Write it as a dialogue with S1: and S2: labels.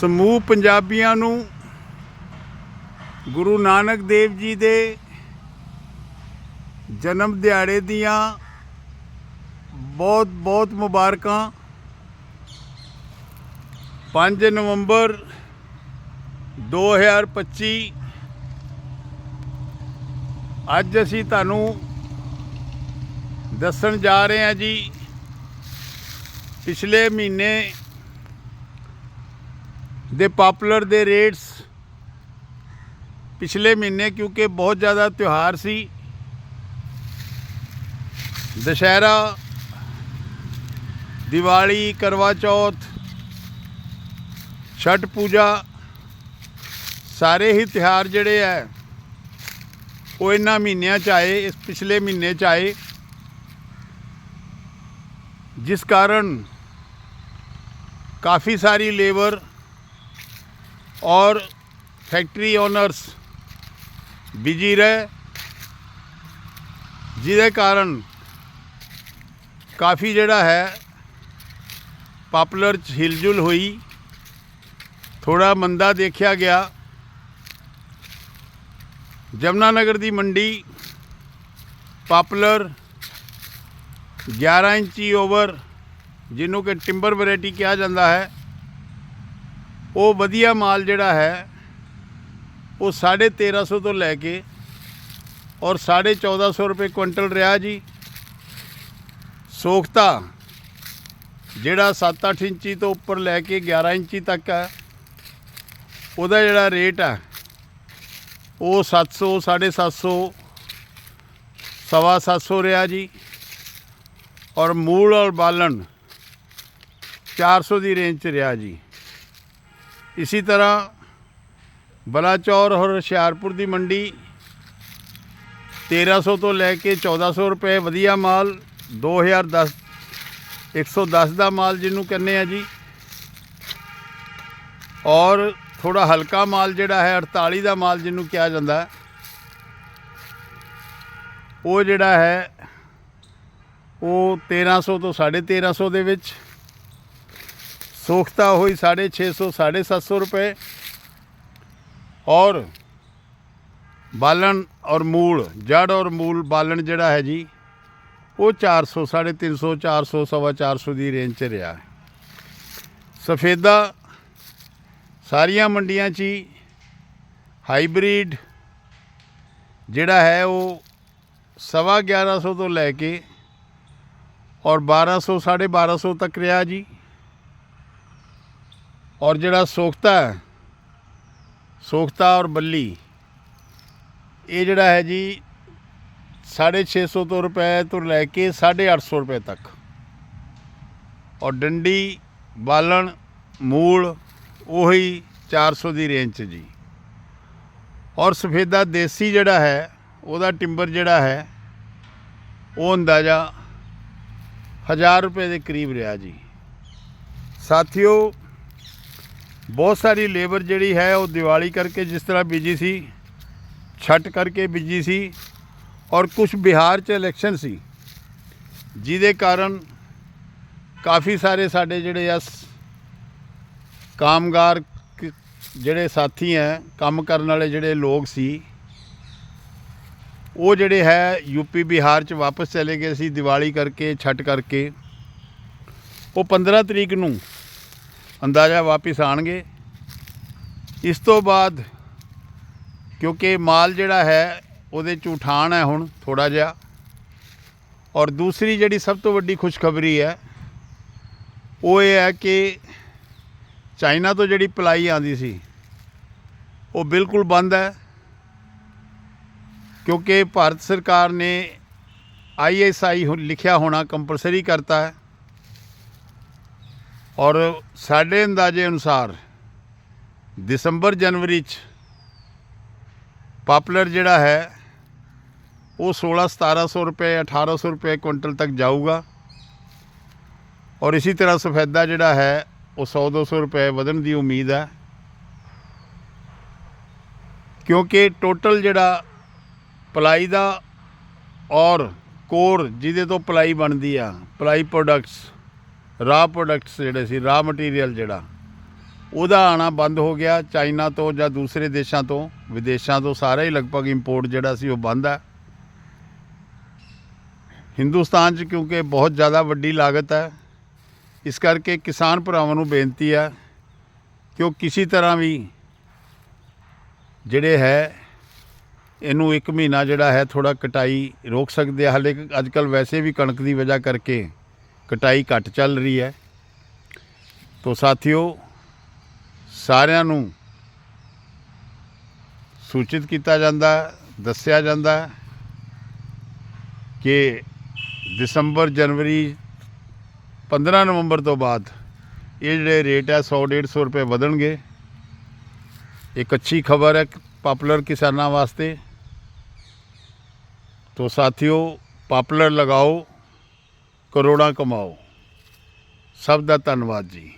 S1: ਸਮੂਹ ਪੰਜਾਬੀਆਂ ਨੂੰ ਗੁਰੂ ਨਾਨਕ ਦੇਵ ਜੀ ਦੇ ਜਨਮ ਦਿਹਾੜੇ ਦੀਆਂ ਬਹੁਤ ਬਹੁਤ ਮੁਬਾਰਕਾਂ। 5 ਨਵੰਬਰ 2025 ਅੱਜ ਅਸੀਂ ਤੁਹਾਨੂੰ ਦੱਸਣ ਜਾ ਰਹੇ ਹਾਂ ਜੀ, ਪਿਛਲੇ ਮਹੀਨੇ ਦੇ ਪਾਪੂਲਰ ਦੇ ਰੇਟਸ ਪਿਛਲੇ ਮਹੀਨੇ ਕਿਉਂਕਿ ਬਹੁਤ ਜ਼ਿਆਦਾ ਤਿਉਹਾਰ ਸੀ। ਦੁਸ਼ਹਿਰਾ, ਦੀਵਾਲੀ, ਕਰਵਾ ਚੌਥ, ਛਠ ਪੂਜਾ, ਸਾਰੇ ਹੀ ਤਿਉਹਾਰ ਜਿਹੜੇ ਹੈ ਉਹ ਇਹਨਾਂ ਮਹੀਨਿਆਂ ਚ ਆਏ, ਇਸ ਪਿਛਲੇ ਮਹੀਨੇ ਚ ਆਏ। ਜਿਸ ਕਾਰਨ ਕਾਫੀ ਸਾਰੀ ਲੇਬਰ और ਫੈਕਟਰੀ ਓਨਰਸ ਬਿਜ਼ੀ ਰਹੇ। ਜਿਹਦੇ ਕਾਰਨ ਕਾਫੀ ਜਿਹੜਾ ਹੈ, ਪਾਪੂਲਰ ਹਿਲਜੁਲ ਹੋਈ। ਥੋੜਾ ਮੰਦਾ ਦੇਖਿਆ ਗਿਆ। ਜਮਨਾ ਨਗਰ ਦੀ ਮੰਡੀ ਪਾਪੂਲਰ 11 ਇੰਚੀ ਓਵਰ, ਜਿਹਨੂੰ ਕਿ ਟਿੰਬਰ ਵੈਰਾਈਟੀ ਕਿਹਾ ਜਾਂਦਾ ਹੈ। ਉਹ ਵਧੀਆ ਮਾਲ ਜਿਹੜਾ ਹੈ, ਉਹ 1350 ਤੋਂ ਲੈ ਕੇ ਔਰ 1450 ਰੁਪਏ ਕੁਇੰਟਲ ਰਿਹਾ ਜੀ। ਸੋਖਤਾ ਜਿਹੜਾ 7-8 ਇੰਚੀ ਤੋਂ ਉੱਪਰ ਲੈ ਕੇ 11 ਇੰਚੀ ਤੱਕ ਹੈ, ਉਹਦਾ ਜਿਹੜਾ ਰੇਟ ਹੈ, ਉਹ 700 750 ਸਵਾ 700 ਰਿਹਾ ਜੀ। ਔਰ ਮੂਲ ਔਰ ਬਾਲਣ 400 ਦੀ ਰੇਂਜ ਚ ਰਿਹਾ ਜੀ। ਇਸੀ ਤਰ੍ਹਾਂ ਬਲਾਚੌਰ ਔਰ ਹੁਸ਼ਿਆਰਪੁਰ ਦੀ ਮੰਡੀ 1300 ਤੋਂ ਲੈ ਕੇ 1400 ਰੁਪਏ ਵਧੀਆ ਮਾਲ 2010 110 ਦਾ ਮਾਲ ਜਿਹਨੂੰ ਕਹਿੰਦੇ ਆ ਜੀ। ਔਰ ਥੋੜਾ ਹਲਕਾ ਮਾਲ ਜਿਹੜਾ ਹੈ 48 ਦਾ ਮਾਲ ਜਿਹਨੂੰ ਕਿਹਾ ਜਾਂਦਾ ਉਹ ਜਿਹੜਾ ਹੈ, ਉਹ 1300 ਤੋਂ 1350 ਦੇ ਵਿੱਚ ਸੋਖਤਾ ਹੋਈ 650 750 ਰੁਪਏ। ਔਰ ਬਾਲਣ ਔਰ ਮੂਲ ਜੜ ਔਰ ਮੂਲ ਬਾਲਣ ਜਿਹੜਾ ਹੈ ਜੀ, ਉਹ 400 350 400 ਸਵਾ 400 ਦੀ ਰੇਂਜ 'ਚ ਰਿਹਾ। ਸਫੇਦਾ ਸਾਰੀਆਂ ਮੰਡੀਆਂ 'ਚ ਹੀ ਹਾਈਬ੍ਰਿਡ ਜਿਹੜਾ ਹੈ ਉਹ ਸਵਾ 1100 ਤੋਂ ਲੈ ਕੇ ਔਰ 1200 1250 ਤੱਕ ਰਿਹਾ ਜੀ। ਔਰ ਜਿਹੜਾ ਸੋਖਤਾ ਹੈ, ਸੋਖਤਾ ਔਰ ਬੱਲੀ, ਇਹ ਜਿਹੜਾ ਹੈ ਜੀ 650 ਤੋਂ ਰੁਪਏ ਤੋਂ ਲੈ ਕੇ 850 ਰੁਪਏ ਤੱਕ। ਔਰ ਡੰਡੀ, ਬਾਲਣ, ਮੂਲ, ਉਹੀ 400 ਦੀ ਰੇਂਜ 'ਚ ਜੀ। ਔਰ ਸਫੇਦਾ ਦੇਸੀ ਜਿਹੜਾ ਹੈ, ਉਹਦਾ ਟਿੰਬਰ ਜਿਹੜਾ ਹੈ, ਉਹ ਅੰਦਾਜ਼ਾ 1000 ਰੁਪਏ ਦੇ ਕਰੀਬ ਰਿਹਾ ਜੀ। ਸਾਥੀਓ ਬਹੁਤ ਸਾਰੀ ਲੇਬਰ ਜਿਹੜੀ ਹੈ ਉਹ ਦੀਵਾਲੀ ਕਰਕੇ ਜਿਸ ਤਰ੍ਹਾਂ ਬਿਜ਼ੀ ਸੀ, ਛੱਟ ਕਰਕੇ ਬਿਜ਼ੀ ਸੀ ਔਰ ਕੁਝ ਬਿਹਾਰ 'ਚ ਇਲੈਕਸ਼ਨ ਸੀ, ਜਿਹਦੇ ਕਾਰਨ ਕਾਫੀ ਸਾਰੇ ਸਾਡੇ ਜਿਹੜੇ ਆ ਸ- ਕਾਮਗਾਰ ਜਿਹੜੇ ਸਾਥੀ ਹੈ, ਕੰਮ ਕਰਨ ਵਾਲੇ ਜਿਹੜੇ ਲੋਕ ਸੀ, ਉਹ ਜਿਹੜੇ ਹੈ ਯੂਪੀ ਬਿਹਾਰ 'ਚ ਵਾਪਸ ਚਲੇ ਗਏ ਸੀ ਦੀਵਾਲੀ ਕਰਕੇ, ਛੱਟ ਕਰਕੇ। ਉਹ 15 ਤਰੀਕ ਨੂੰ ਅੰਦਾਜ਼ਾ ਵਾਪਿਸ ਆਣਗੇ। ਇਸ ਤੋਂ ਬਾਅਦ, ਕਿਉਂਕਿ ਮਾਲ ਜਿਹੜਾ ਹੈ, ਉਹਦੇ ਚ ਉਠਾਣ ਹੈ ਹੁਣ ਥੋੜਾ ਜਿਹਾ। ਔਰ ਦੂਸਰੀ ਜਿਹੜੀ ਸਭ ਤੋਂ ਵੱਡੀ ਖੁਸ਼ਖਬਰੀ ਹੈ, ਉਹ ਇਹ ਹੈ ਕਿ ਚਾਈਨਾ ਤੋਂ ਜਿਹੜੀ ਪਲਾਈ ਆਂਦੀ ਸੀ, ਉਹ ਬਿਲਕੁਲ ਬੰਦ ਹੈ। ਕਿਉਂਕਿ ਭਾਰਤ ਸਰਕਾਰ ਨੇ ਆਈਐਸਆਈ ਲਿਖਿਆ ਹੋਣਾ ਕੰਪਲਸਰੀ ਕਰਤਾ ਹੈ। ਔਰ ਸਾਡੇ ਅੰਦਾਜ਼ੇ ਅਨੁਸਾਰ ਦਸੰਬਰ ਜਨਵਰੀ ਚ ਪਾਪੂਲਰ ਜਿਹੜਾ ਹੈ, ਉਹ 16 1700 ਰੁਪਏ 1800 ਰੁਪਏ ਕੁਇੰਟਲ ਤੱਕ ਜਾਊਗਾ। ਔਰ ਇਸੇ ਤਰ੍ਹਾਂ ਸਫੈਦਾ ਜਿਹੜਾ ਹੈ, ਉਹ 100 200 ਰੁਪਏ ਵਧਣ ਦੀ ਉਮੀਦ ਹੈ। ਕਿਉਂਕਿ ਟੋਟਲ ਜਿਹੜਾ ਪਲਾਈ ਦਾ ਔਰ ਕੋਰ ਜਿਹਦੇ ਤੋਂ ਪਲਾਈ ਬਣਦੀ ਆ, ਪਲਾਈ ਪ੍ਰੋਡਕਟਸ ਰਾ ਪ੍ਰੋਡਕਟਸ ਜਿਹੜੇ ਸੀ ਰਾ ਮਟੀਰੀਅਲ ਜਿਹੜਾ, ਉਹਦਾ ਆਣਾ ਬੰਦ ਹੋ ਗਿਆ ਚਾਈਨਾ ਤੋਂ ਜਾਂ ਦੂਸਰੇ ਦੇਸ਼ਾਂ ਤੋਂ। ਵਿਦੇਸ਼ਾਂ ਤੋਂ ਸਾਰਾ ਹੀ ਲਗਭਗ ਇੰਪੋਰਟ ਜਿਹੜਾ ਸੀ, ਉਹ ਬੰਦ ਹੈ। ਹਿੰਦੁਸਤਾਨ 'ਚ ਕਿਉਂਕਿ ਬਹੁਤ ਜ਼ਿਆਦਾ ਵੱਡੀ ਲਾਗਤ ਹੈ, ਇਸ ਕਰਕੇ ਕਿਸਾਨ ਭਰਾਵਾਂ ਨੂੰ ਬੇਨਤੀ ਹੈ ਕਿ ਉਹ ਕਿਸੇ ਤਰ੍ਹਾਂ ਵੀ ਜਿਹੜੇ ਹੈ, ਇਹਨੂੰ ਇੱਕ ਮਹੀਨਾ ਜਿਹੜਾ ਹੈ ਥੋੜਾ ਕਟਾਈ ਰੋਕ ਸਕਦੇ ਆ। ਹਾਲੇ ਅੱਜ ਕੱਲ ਵੈਸੇ ਵੀ ਕਣਕ ਦੀ ਵਜ੍ਹਾ ਕਰਕੇ ਕਟਾਈ ਘੱਟ ਚੱਲ ਰਹੀ ਹੈ। ਤੋਂ ਸਾਥੀਓ, ਸਾਰਿਆਂ ਨੂੰ ਸੂਚਿਤ ਕੀਤਾ ਜਾਂਦਾ, ਦੱਸਿਆ ਜਾਂਦਾ ਕਿ ਦਸੰਬਰ, ਜਨਵਰੀ 15 ਨਵੰਬਰ ਤੋਂ ਬਾਅਦ ਇਹ ਜਿਹੜੇ ਰੇਟ ਹੈ 100 150 ਰੁਪਏ ਵਧਣਗੇ। ਇੱਕ ਅੱਛੀ ਖਬਰ ਹੈ ਪਾਪੂਲਰ ਕਿਸਾਨਾਂ ਵਾਸਤੇ। ਤੋਂ ਸਾਥੀਓ, ਪਾਪੂਲਰ ਲਗਾਓ। ਕਰੋੜਾਂ ਕਮਾਓ। ਸਭ ਦਾ ਧੰਨਵਾਦ ਜੀ।